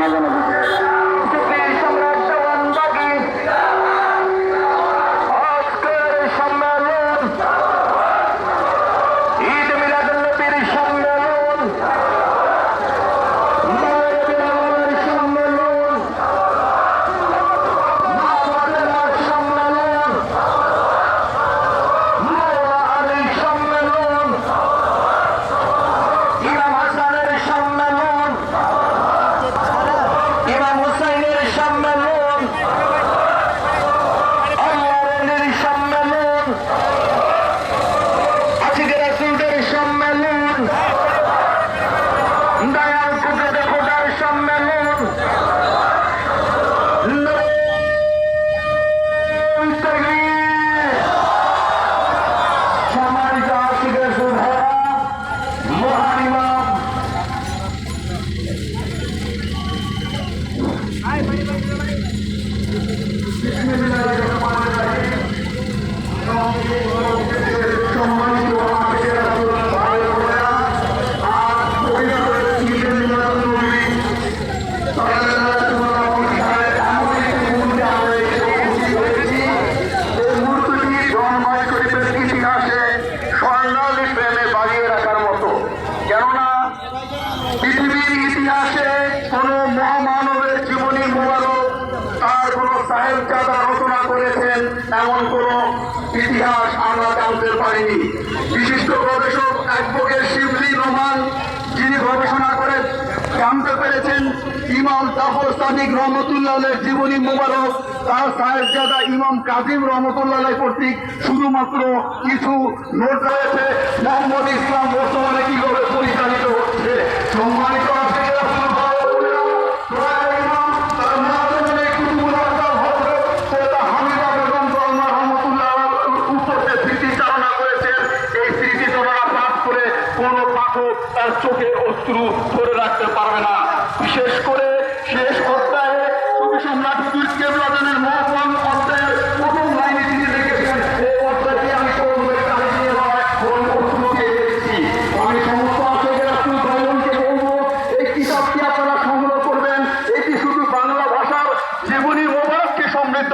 শোনাবো না ব্রিটিশ কেননা পৃথিবীর ইতিহাসে কোন তার সাহেবজাদা রচনা করেছেন, এমন কোন ইতিহাস আমরা জানতে পারিনি। বিশিষ্ট গবেষক অ্যাডভোকেট শিবলি রহমান যিনি গবেষণা করে জানতে পেরেছেন ইমাম জাফর সাদিক রহমতুল্লাহের জীবনী মোবারক, তার সাহেবজাদা ইমাম কাজিম রহমতুল্লাহ কর্তৃক শুধুমাত্র কিছু নোট রয়েছে। মোহাম্মদ ইসলাম বর্তমানে কীভাবে পরিচালিত হচ্ছে? সম্মানিত তার চোখে অশ্রু ধরে রাখতে পারবে না। বিশেষ করে শেষ অধ্যায়ে কবি সম্রাট হুজুর কেবলাদানের মহাপন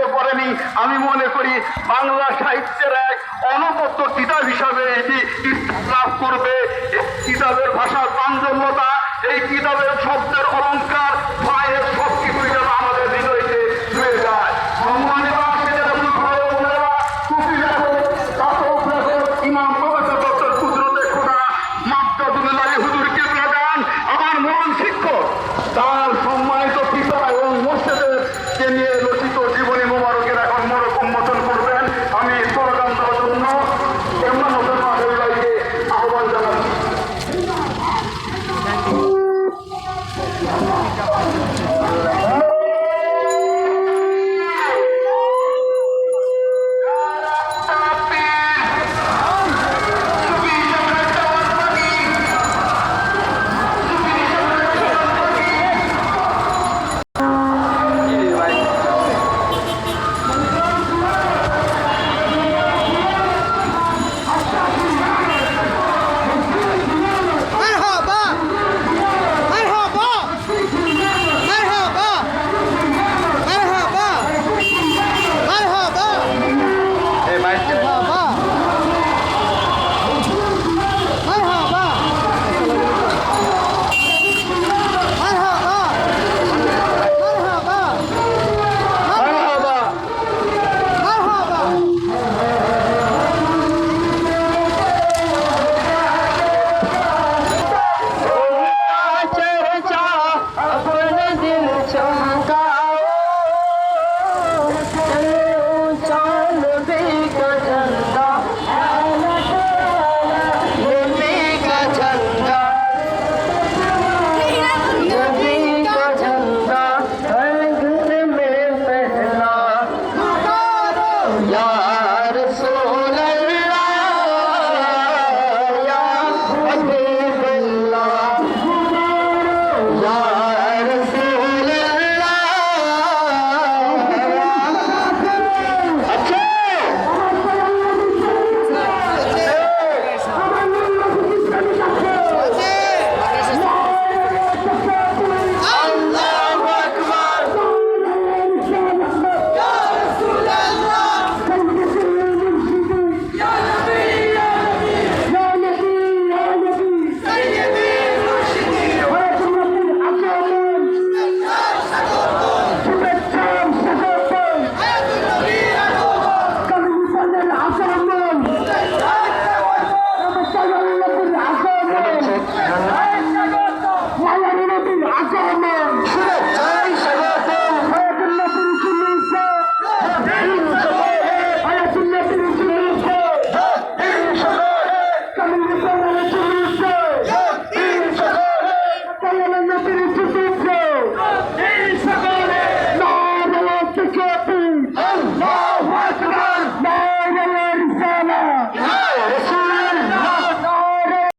হয়ে পড়েনি আমি মনে করি বাংলা সাহিত্যের এক অনবদ্য কিতাব হিসাবে এটি লাভ করবে। কিতাবের ভাষার প্রাঞ্জল্যতা এই কিতাবের শব্দের অলঙ্কার ভয়ের শক্তি যেন আমাদের হৃদয়কে ছুঁয়ে যায়। আমার মহান শিক্ষক।